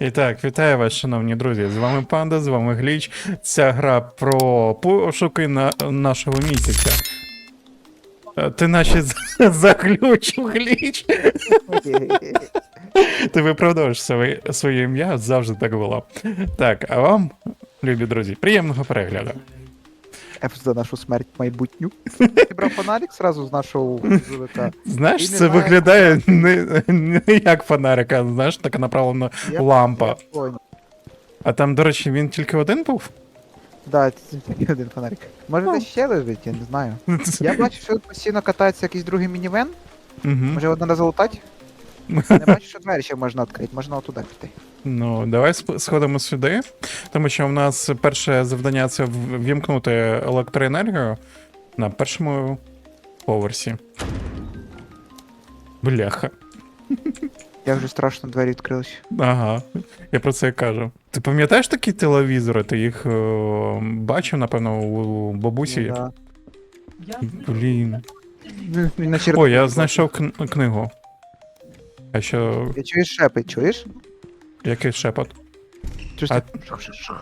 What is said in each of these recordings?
І так, вітаю вас, шановні друзі. З вами Панда, з вами Гліч. Ця гра про пошуки на нашого місяця. Е, Ти наче заключив гліч. Ти виправдовуєш своє ім'я, завжди так було. Так, а вам, любі друзі, приємного перегляду. Еф за нашу смерть майбутню. Ти брав фонарик сразу з нашого ЗВК. Знаєш, це виглядає не, не як фонарик, а знаєш, така направлена Я- лампа. Я. А там, до речі, він тільки один був? Да, це тільки один фонарик. Може десь ще лежить, я не знаю. Я бачу, що постійно катається якийсь другий мінівен. Може одне раз залутати? Не бачу, що двері ще можна відкрити, можна отуди піти. Ну, давай сходимо сюди, тому що в нас перше завдання це ввімкнути електроенергію на першому поверсі. Бляха. Як вже страшно двері відкрились. Ага, я про це і кажу. Ти пам'ятаєш такі телевізори? Ти їх е, бачив, напевно, у бабусі? Ну, да. Блін. О, я знайшов кн- книгу. А що, Я чуєш шепи, чуєш? Який шепот? А- так?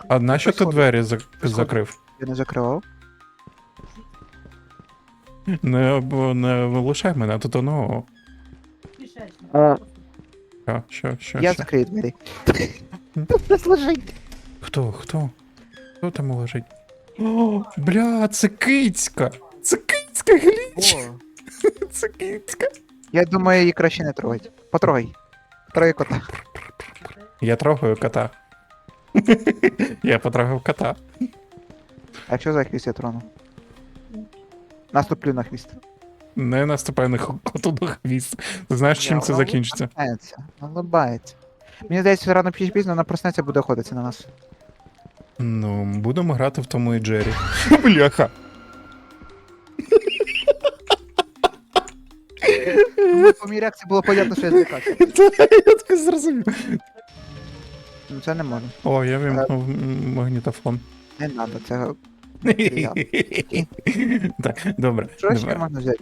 А нащо ти двері зак- закрив? Я не закривав. Не, бо не лишай мене тут оно. А, Що, що, що, я що? закрию двері. Тут лежить. Хто, хто? Хто там лежить? О, бля, це кицька! Це кицька, гліч! Це кицька. я думаю, її краще не трогать. Потрогай. Трогай кота. Я трогаю кота. Я потрогав кота. А якщо за хвіст я трону? Наступлю на хвіст. Не наступай на коту на хвіст. Ти знаєш, чим це закінчиться? Улыбається. Мені здається, рано чи пізно вона проснеться буде охотитися на нас. Ну, будемо грати в Тому і Джері. Бляха. По моїй реакції було понятно, що я злякався. Я так зрозумів. Ну це не можна. О, я вимкнув м, магнітофон. Не треба, це. Так, добре. Що ще можна взяти?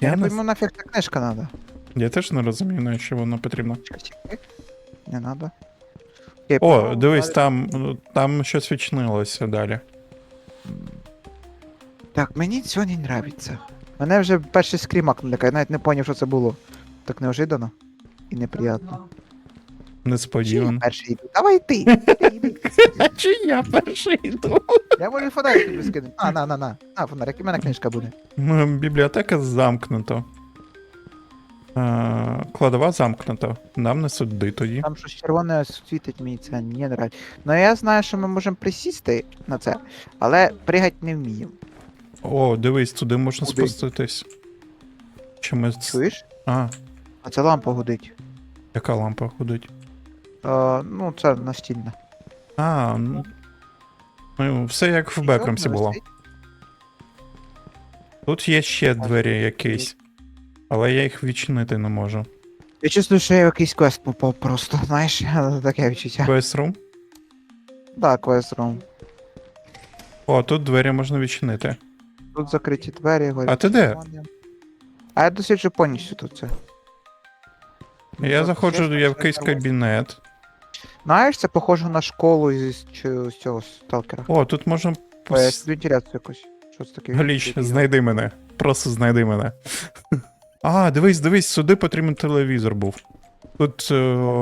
Я Я не пойму, нафіг ця книжка треба. Я теж не розумію, на що воно потрібно. Не треба. О, дивись, там, там щось відчинилося далі. Так, мені цього не нравиться. Мене вже перший скрімак налякає, я навіть не поняв, що це було. Так неожиданно і неприємно. Несподівано. перший йду? Давай ти! ти йди. А чи я перший йду? Я можу фонарик тобі скинути. А, на, на, на. На, фонарик, і в мене книжка буде. М, Бібліотека замкнута. Е, Кладова замкнута. Нам не суди тоді. Там щось червоне світить, мені це не нравиться. Ну я знаю, що ми можемо присісти на це, але пригати не вміємо. О, дивись, туди можна Куди? спуститись. Чи ми... Чуєш? А, А це лампа гудить. яка лампа ходить? Ну, це настільна. А, ну. Ну, все як в Бекромсі Що, було. Тут є ще двері якісь. Але я їх відчинити не можу. Я чувствую, що я в якийсь квест попав просто, знаєш, таке відчуття. Room? Так, квест рум. О, тут двері можна відчинити. Тут закриті двері, горять. А ти де? А я досліджу повністю тут це. Я заходжу, я в якийсь кабінет. Знаєш, це похоже на школу з, чи- з цього сталкера. О, тут можна. Ой, пос- вентиляцію якусь. Що це таке? Гліч, знайди мене. Просто знайди мене. А, дивись, дивись, сюди потрібен телевізор був. Тут е,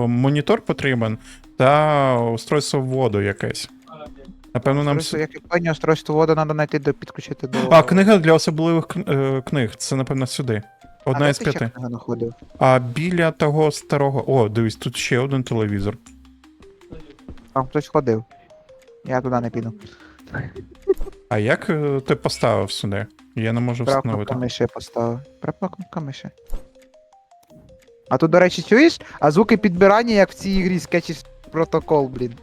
монітор потрібен та устройство воду якесь. Напевно, нам. Просто, с- як і пані устройство воду треба знайти до підключити до. А, книга для особливих кн- е, книг. Це, напевно, сюди. Одна із п'яти. А біля того старого. О, дивись, тут ще один телевізор. Там хтось ходив. Я туди не піду. А як е, ти поставив сюди? Я не можу Права встановити. кнопка миші я поставив. Права кнопка миші. А тут, до речі, чуєш? А звуки підбирання, як в цій ігрі Sketches Protocol, блін.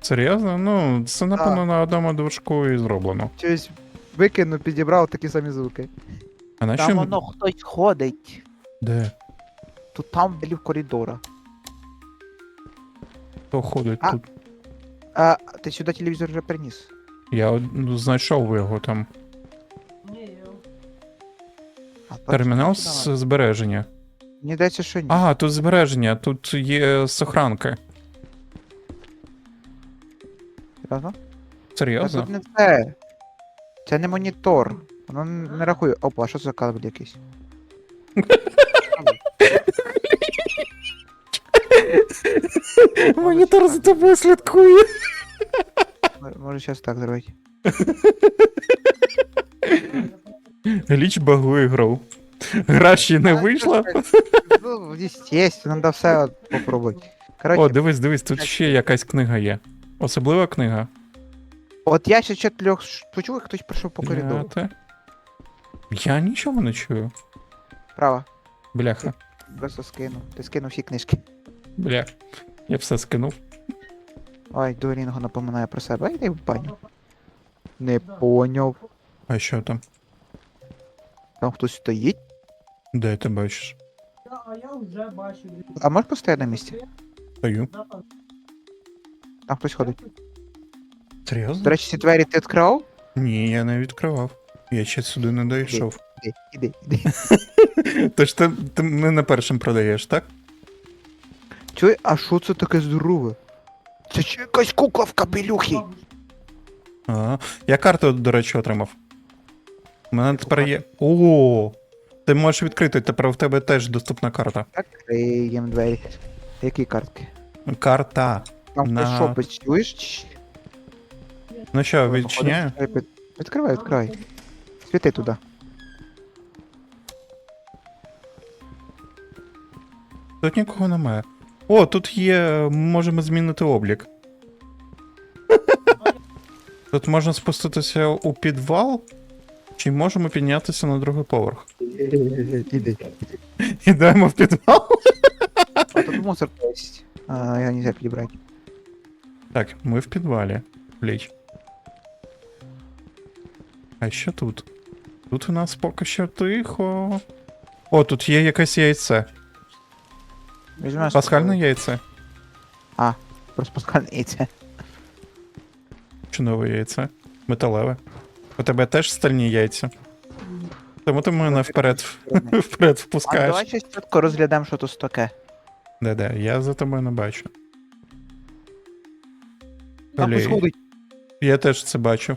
Серйозно? Ну, це напевно на одному движку і зроблено. Щось викинув, підібрав такі самі звуки. А на Там що? воно хтось ходить. Де? Тут там біля коридора. Хто ходить А. тут? А ти сюди телевізор вже приніс. Я од- ну, знайшов його там. А, Термінал з збереження. Мені здається, що ні. А, тут збереження, тут є сохранки. Серйозно? Та Серйозно? тут не це. Це не монітор. Воно не рахує. Опа, а що це за кабель якийсь? Монітор за тобою слідкує. Може зараз так зробити. Гліч багує гру. Гра ще не вийшла. Ну, естественно, треба все от попробувати. О, дивись, дивись, тут ще якась книга є. Особлива книга. от я ще чотирьох почув, як хтось пройшов по коридору. П'яте. Я нічого не чую. Право. Бляха. Просто скинув. Ти скинув всі книжки. Бля. Я все скинув. Ой, Дуорінго напоминає про себе. Йди в баню. Не поняв. А що там? Там хтось стоїть. Де ти бачиш? А я вже бачив. А можеш постояти на місці? Стою. Там хтось ходить. Серйозно? До речі, ці двері ти відкривав? Ні, я не відкривав. Я ще сюди не дійшов. Іди, іди, іди. Тож ти, ти мене першим продаєш, так? Чуй, а що це таке здорове? Це ще якась кукла в капелюхі. Ага. Я карту, до речі, отримав. У мене тепер є. О! Ти можеш відкрити, тепер в тебе теж доступна карта. Так, двері. Які картки? Карта. Там На- хтось шопить, чуєш? Ну що, відчиняю? Відкривай, відкривай. Світи туди. Тут нікого немає. О, тут є. Можемо змінити облік. Тут можна спуститися у підвал, чи можемо піднятися на другий поверх. Іди. Ідемо в підвал. А тут мусор есть. А, я нельзя підібрати. Так, ми в підвалі. Пліч. А що тут? Тут у нас поки що тихо. О, тут є якесь яйце. Візьмеш. Пасхальне яйце. Просто пасхальне яйце. Чудове яйце. Металеве. У тебе теж стальні яйця. Тому ти мене вперед, вперед А давай щось чітко розглядаємо, що тут таке. Де-де, я за тобою не бачу. Там. Я теж це бачу.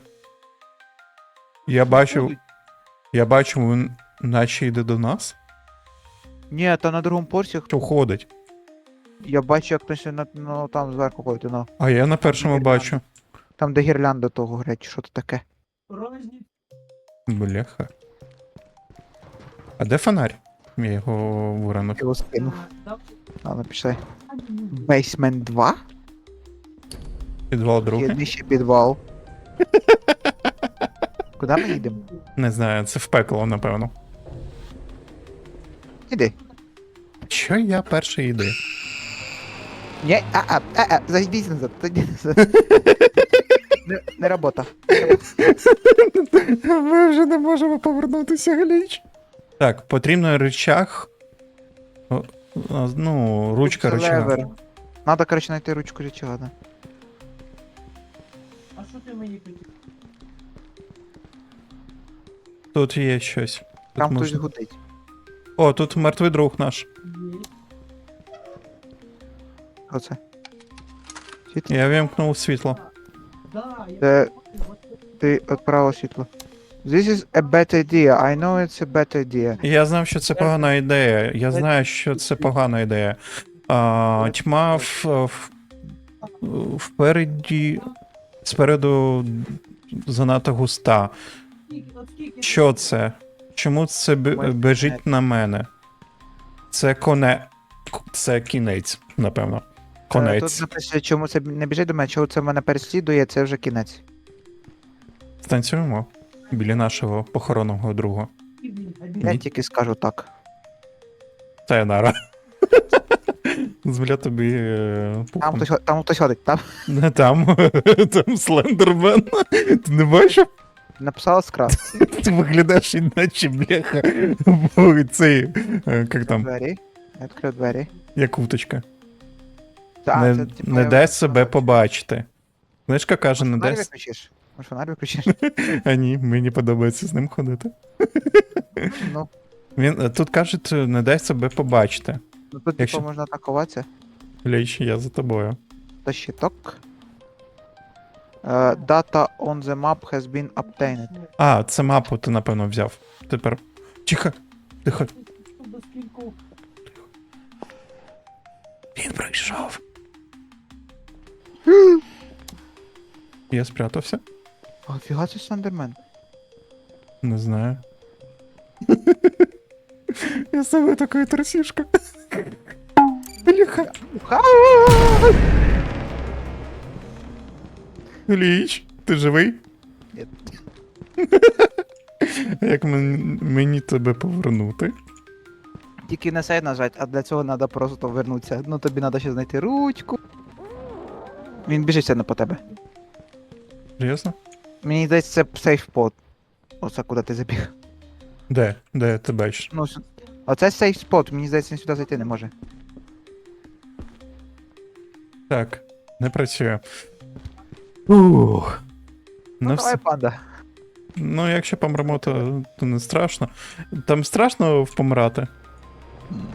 Я бачу. Я бачу, він наче йде до нас. Ні, там на другому порсі. Що ходить. Я бачу, як хтось на, ну, там зверху ходить, ну. А я на першому бачу. Там, де гірлянда того греть, що то таке. Розні Бляха. А де фонарь? Я його виранув. Його скинув. Ладно, пішли. Бейсмент 2? Підвал Є другий. нижче підвал. Куди ми їдемо? Не знаю, це в пекло, напевно. Іди. Що я перший йду? Ні, а, а, а, а, зайдіть назад, зайдіть назад. Не, не робота. Ми вже не можемо повернутися, Гліч. Так, потрібно рычаг. О, а, Ну, ручка Це рычага. левер. Надо, коротше, знайти ручку рычага, да. А що ти мені хотів? Тут є щось. Тут Там хтось можна- гудить. О, тут мертвий друг наш. Оце. Світло. Я вимкнув світло. Це- Ти відправив світло. This is a bad idea. I know it's a bad idea. Я знав, що це погана ідея. Я знаю, що це погана ідея. А, тьма в, в, впереді. Спереду занадто густа. Що це? Чому це бе- бежить на мене? Це коне. Це кінець, напевно. Е, Конець. Тут написано, чому це не біжить до мене, чого це мене переслідує, це вже кінець. Станцюємо біля нашого похоронного друга. Я Ні. тільки скажу так. Сайонара. Змля тобі. е, Там пухом. хтось, там хтось ходить, там Не там, там Слендермен. Ти не бачив? Написала скраб. Ти виглядаєш іначе, бляха. Цей, е, як там, Двері. Я відкрив двері. як уточка. Не, це, типа, не я- дай себе побачити. Книжка каже, не дай. виключиш? Може фонарь виключиш? А ні, мені подобається з ним ходити. ну, Він е, тут кажуть, не дай себе побачити. ну тут Якщо- типа можна атакуватися. Ліч, я за тобою. Та щиток. Е, Data on the map has been obtained. А, це мапу ти, напевно, взяв. Тепер. Тихо. Тихо. Він прийшов. Я спрятався? А фіга це Сандермен. Не знаю. Я саме такая трусишка. Бляха. Ліч, ти живий? Ні. Як мен- мені тебе повернути? Тільки не сей нажать, а для цього треба просто вернутися. Ну тобі треба ще знайти ручку. Він біжить сильно по тебе. Серйозно? Мені здається, це сейф спот. Оце куди ти забіг. Де? Де ти бачиш? Ну, с- оце сейф спот, мені здається, він сюди зайти не може. Так, не працює. Ух. Ну, Ну, все. давай, панда. ну, якщо помремо, то, то не страшно. Там страшно помирати.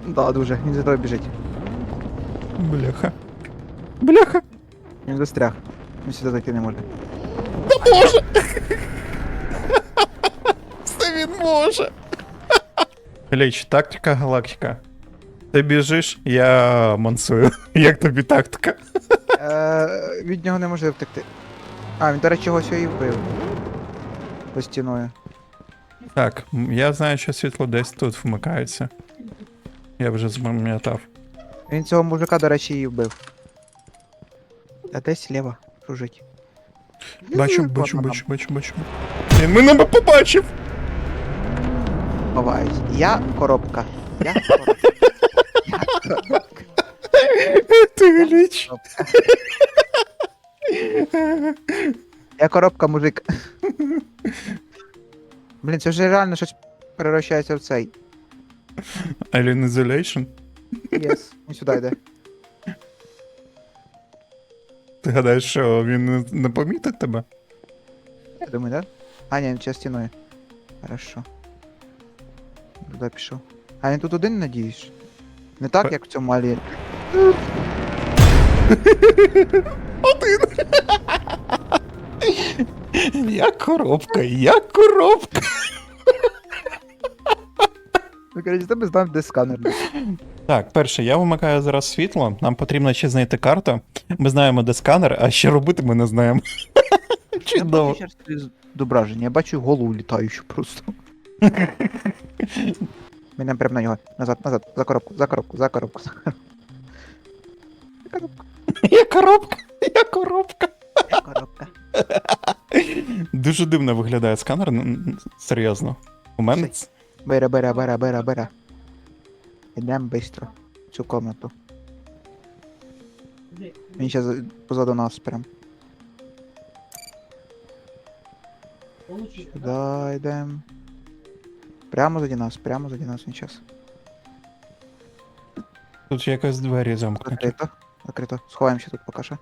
Да, дуже, він за тобою біжить. Бляха. Бляха. Він застряг. Він сюди зайти не може. Це він може. Ліч, тактика галактика. Ти біжиш, я мансую. Як тобі тактика? Е, від нього не може втекти. А, він, до речі, його і вбив. За стіною. Так, м, я знаю, що світло десь тут вмикається. Я вже запам'ятав. Він цього мужика, до речі, і вбив. А десь ліва кружить. Бачу, бачу, бачу, бачу, бачу. Він мене побачив! Ховаюсь. Я коробка. Я коробка. Я коробка. Ти ліч. Я коробка, мужик. Блін, це вже реально щось перевращається в цей. Alien Isolation? Єс. Він сюди йде. Ти гадаєш, що він не, не помітить тебе? Я думаю, да? А, ні, він через стіною. Хорошо. Туди пішов. А він тут один, надіюсь? Не так, Пе- як в цьому алі. Один. Я коробка, я коробка. Ну, коротше, тебе знав, де сканер. Так, перше, я вимикаю зараз світло. Нам потрібно ще знайти карту. Ми знаємо, де сканер, а що робити ми не знаємо. Я Чудово. зображення, я бачу голову літаючу просто. Ми йдемо прямо на нього. Назад, назад, за коробку, за коробку, за коробку. За коробку, Я коробка, я коробка. за коробка. Дуже дивно виглядає сканер, н- н- серйозно. У мене Бера, бера, бера, бера, бера. Йдемо швидко в цю комнату. Він ще позаду нас прям. Сюди йдемо. Прямо заді нас, прямо заді нас він час. тут якось двері замкнуті. Закрито. Закрито. Сховаємося тут поки що.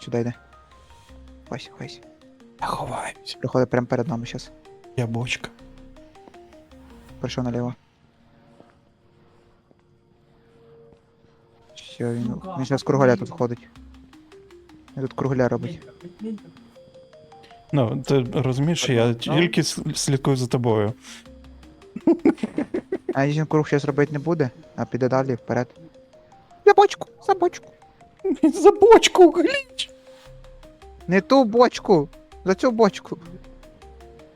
Сюди йде. Ховайся, ховайся. Я ховаюсь. Приходить прямо перед нами зараз. Я бочка. Прийшов наліво. Все, він. Він зараз кругаля тут ходить. Він тут кругаля робить. Ну, ти розумієш, я тільки с- слідкую за тобою. А він круг зараз робити не буде, а піде далі вперед. За бочку, за бочку. За бочку, гліч! Не ту бочку! За цю бочку.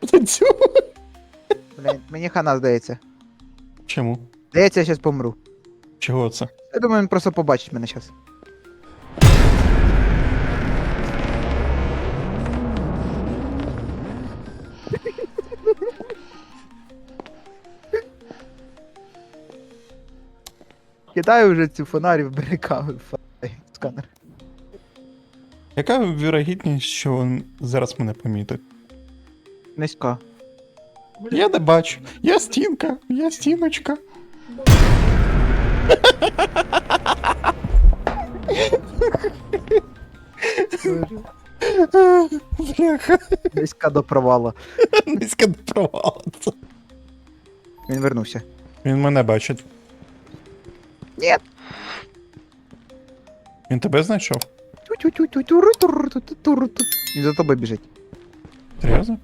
За цю. Блін, мені хана здається. Чому? Здається, я зараз помру. Чого це? Я думаю, він просто побачить мене зараз. Кидаю вже цю фонарів, бери камеру, сканер. Яка вірогідність, що він зараз мене помітить? Низько. Я не бачу. Я стінка, я стіночка. Бляха, Низько до провала. низько до провалу. Він вернувся. Він мене бачить. Ні. Він тебе знайшов? Він за тобою біжить. Серйозно?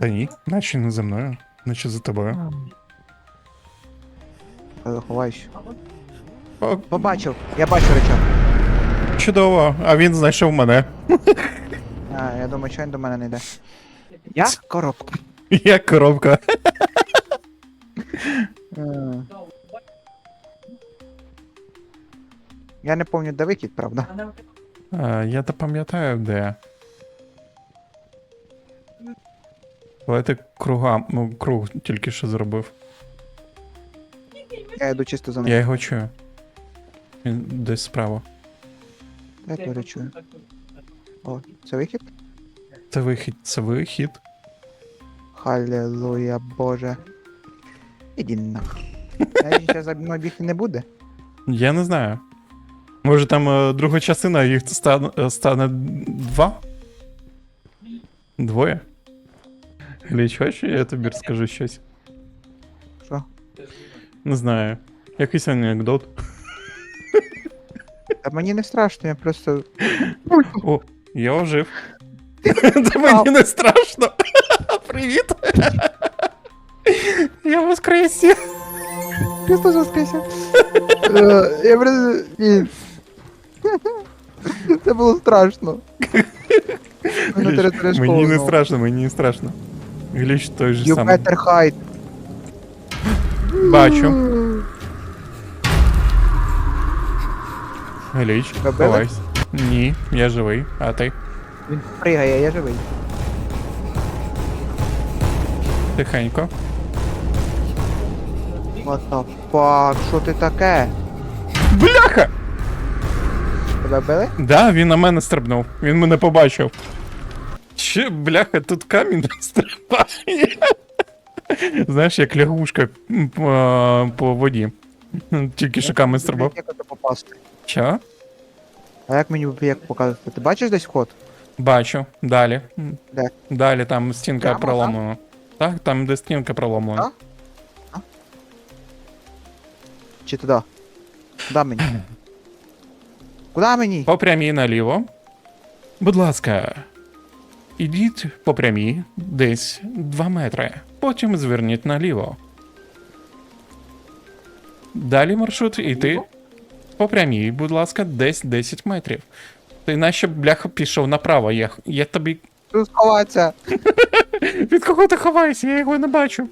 Та ні, наче не за мною, наче за тобою. Заховаюсь. О, Побачив, я бачу речах. чудово, а він знайшов мене. А, я думаю, що він до мене не йде. Я коробка. Як коробка. Е. Я не пам'ятаю, де вихід, правда. А, я то пам'ятаю, де. Але ти круга, ну, круг тільки що зробив. Я йду чисто за ним. Я його чую. Він десь справа. Я теж чую. О, це вихід? Це вихід, це вихід. Халілуя, Боже. Іди нах. Навіть зараз за мною бігти не буде. Я не знаю. Може там е, друга частина, їх стане, е, стане два? Двоє? Гліч, хочеш, я тобі розкажу щось? Що? Не знаю. Якийсь анекдот. Та мені не страшно, я просто. О, я ожив. Та мені не страшно. Привіт. Я воскрес. Христос воскресе. Е, Я просто. Ні. Це було страшно. Мене Гліч, територія школи Мені не знову. страшно, мені не страшно. Гліч той же You самий. better hide. Бачу. Гліч, Добили? ховайся. Ні, я живий, а ти? Він пригає, я живий. Тихенько. What the fuck, що ти таке? Бляха! Тебе били? Да, він на мене стрибнув. Він мене побачив. Ще, бляха, тут камінь стрибає. Знаєш, як лягушка по, по воді. Тільки що камінь стрибав. Як це попасти? Що? А як мені як показувати? Ти бачиш десь ход? Бачу. Далі. Де? Далі там стінка Прямо, проломлена. Так, там де стінка проломлена. А? Чи туди? Куди мені? Куди мені? По прямій наліво. Будь ласка, ідіть по прямій десь 2 метри. Потім зверніть наліво. Далі маршрут іти по прямій, будь ласка, десь 10 метрів. Ти наче бляха пішов направо. Я, я тобі. Тут сховатися. Від кого ти ховаєшся? Я його не бачу.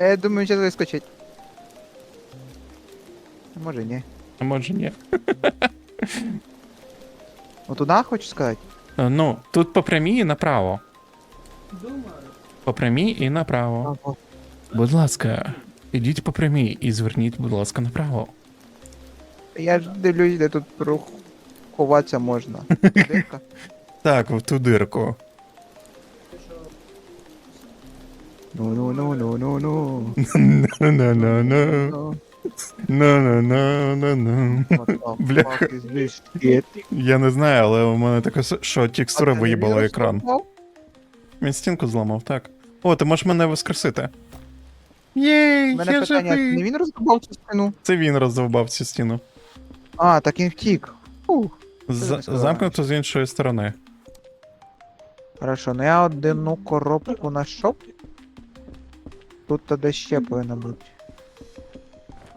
Я думаю, зараз вискочить. Може ні. А може ні. Ну туди хочу сказати? Е, Ну, тут по прямій і направо. Думаю. По прямій і направо. Будь ласка, ідіть по прямій і зверніть, будь ласка, направо. Я ж дивлюсь, де тут рух ховатися можна. Дирка? Так, в ту дирку. Ну ну ну ну ну ну. На-на-на-на. Ну, this shit? Я не знаю, але у мене таке, що текстура виїбала екран. Він стінку зламав, так. О, ти можеш мене воскресити. Єй, мене я питання, не він розрубав цю спину? Це він роздовбав цю стіну. А, так він втік. Фух. З- замкнуто з іншої сторони. Хорошо, ну я одну коробку знайшов. Тут то десь ще повинно бути.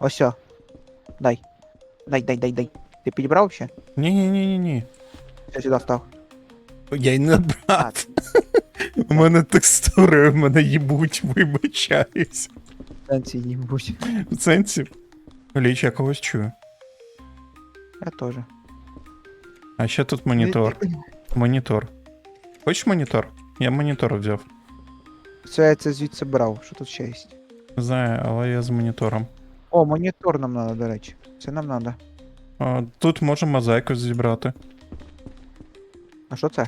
Ось. о. Дай. Дай, дай, дай, дай. Ти підібрав ще? Ні-ні-ні-ні. Я сюди став. Я й не А, брат. У мене текстури, у мене їбуть, вибачаюсь. станції їбуть. В сенсі. Ліч, я когось чую. Я теж. А ще тут монітор. Монітор. Хочеш монітор? Я монітор взяв. Все, я це звідси брав, що тут ще є. Не знаю, але я з монітором. О, монітор нам треба, до речі. Це нам треба. А, тут можемо мозаїку зібрати. А що це?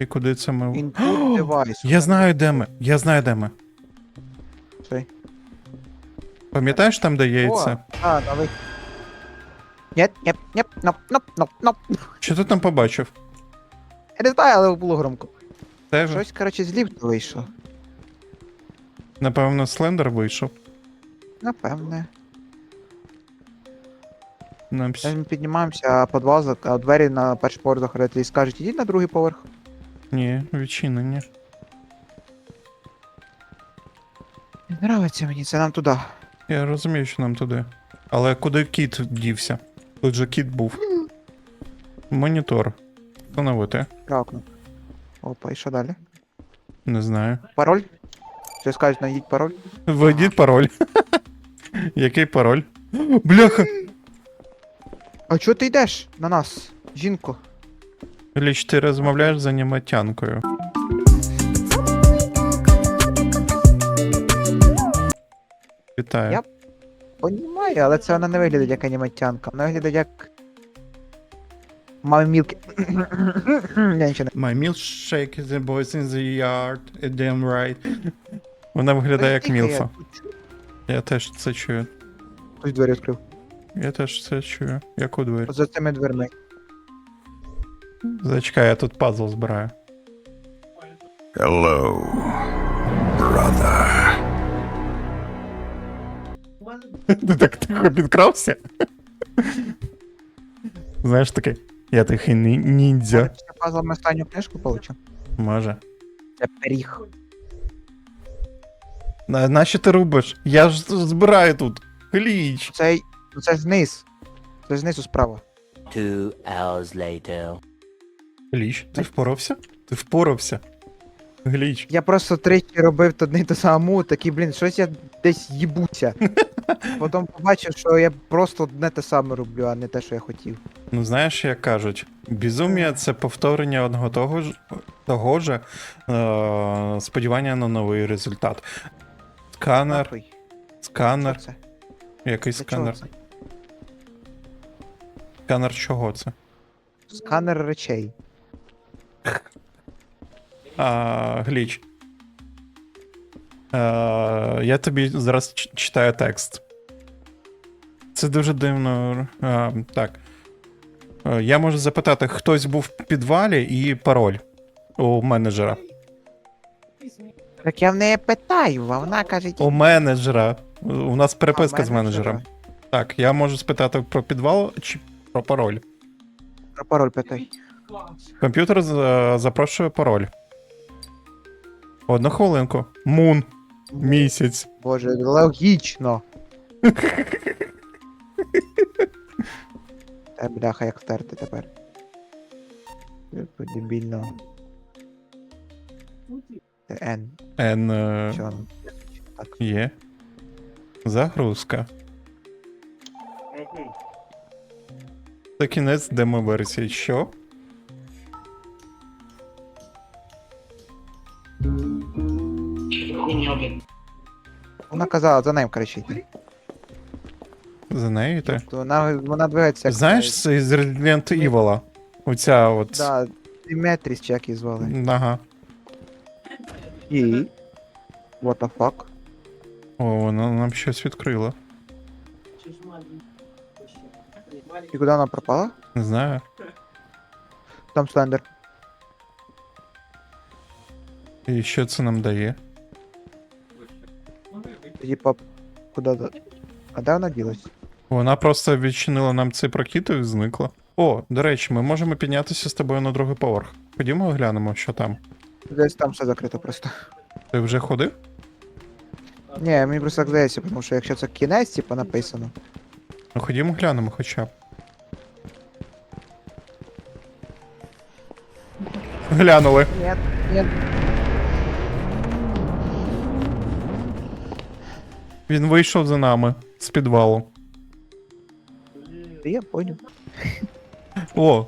І куди це ми. Input device. Я знаю, де ми. Я знаю, де ми. Цей. Пам'ятаєш там, де яйце? О, а, новий. Нет, нет, нет, ноп, ноп, ноп, ноп. Що ти там побачив? Я не знаю, але було громко. Теж, Щось, коротше, з ліфту вийшло. напевно, слендер вийшов. Напевне. Нам Ми піднімаємося, а підвал, зак- а двері на перший поверх закрити і скажуть, ідіть на другий поверх. Ні, відчинені. Не нравиться мені, це нам туди. Я розумію, що нам туди. Але куди кіт дівся? Тут же кіт був. Монітор. Встановити. Кнопка. Опа, і що далі? Не знаю. Пароль? Що скажуть, знайдіть пароль? Введіть пароль. Який пароль? Бляха! А чого ти йдеш на нас, жінко? Ліч, ти розмовляєш за німатянкою. Вітаю. Я- Понімаю, але це вона не виглядає як аніматянка. Вона виглядає як. Мами мілки. Я нічого не. My milkshake is the boys in the yard, it damn right. Вона виглядає як Тихо, я Мілфа. тут чую. Я теж це чую. Хтось двері відкрив. Я теж це чую. Як у двері. За цими дверми. Зачекай, я тут пазл збираю. Hello, brother. Ти так тихо підкрався? Знаєш такий, я тихий ні- ніндзя. Ще пазлом останню книжку получу. Може. Це пиріг. На, нащо ти рубиш? Я ж збираю тут. Гліч. Це, це зниз. Це знизу справа. Two hours later. Гліч, ти впорався? Ти впорався. Гліч. Я просто тричі робив одне й ту саму, такий, блін, щось я десь їбуся. Потім побачив, що я просто одне те саме роблю, а не те, що я хотів. Ну знаєш, як кажуть, безум'я це повторення одного того ж того же е- сподівання на новий результат. Сканер, Нахуй. сканер. Що це? Який Для чого сканер? це? Сканер чого це? Сканер речей. А, гліч. Е, я тобі зараз ч- читаю текст. Це дуже дивно. А, так. Е, я можу запитати, хтось був в підвалі і пароль у менеджера. Так я в неї питаю, а вона каже, У менеджера. У нас переписка з менеджером. Так, я можу спитати про підвал чи про пароль. про пароль питай. Комп'ютер за- запрошує пароль. Одну хвилинку. Мун. Місяць. Боже, логічно. Та бляха, як втерти тепер. Дебільно. N. Е, Що? Так. є. Загрузка. Це кінець демо-версії. Що? Вона казала, за ним кричить. За нею йти? То вона, вона двигається як. Знаєш, це з Resident Evil. Оця от. Да, Диметріс чи як її звали. Ага. І. What the fuck? О, вона нам щось відкрила. І куди вона пропала? Не знаю. Там слендер. І що це нам дає? Пап. Куди? до- А де вона ділась? Вона просто відчинила нам цей прокіт і зникла. О, до речі, ми можемо піднятися з тобою на другий поверх. Ходімо оглянемо, що там. Десь там все закрито просто. Ти вже ходив? Ні, мені просто так здається, тому що якщо це кінець, типу, написано. Ну ходімо глянемо хоча б. Глянули. Ні, ні. Він вийшов за нами з підвалу. Я понял. О,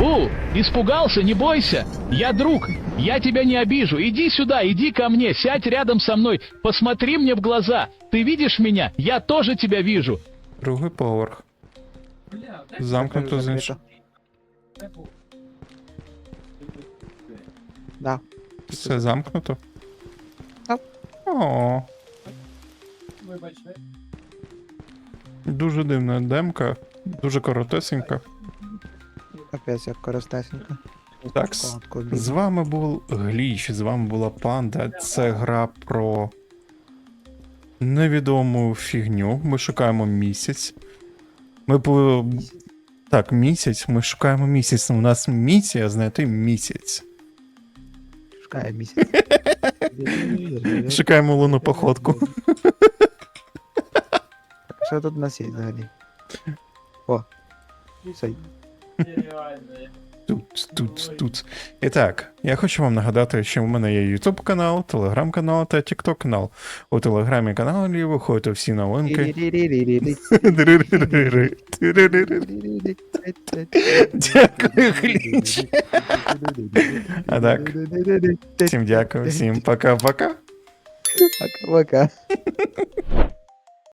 У, испугался, не бойся. Я друг, я тебя не обижу. Иди сюда, иди ко мне, сядь рядом со мной, посмотри мне в глаза. Ты видишь меня? Я тоже тебя вижу. другий поверх. Замкнуто з іншого. Да. Все замкнуто. Так. О, Вибачте. дуже дивна демка, дуже коротесенька. Капець, як користесенько. Так, с- З вами був Гліч, з вами була панда. Це гра про невідому фігню. Ми шукаємо місяць. Ми по. Так, місяць. Ми шукаємо місяць. У нас місія знайти місяць. Шукає місяць. Шукаємо луну походку. Що тут у нас є взагалі? О, цей. Нереально. Тут, тут, тут. І так, я хочу вам нагадати, що в мене є YouTube канал, Telegram канал та TikTok канал. У телеграмі каналі виходять всі новинки. Дякую, Гліч. А так, всім дякую, всім пока-пока. Пока-пока.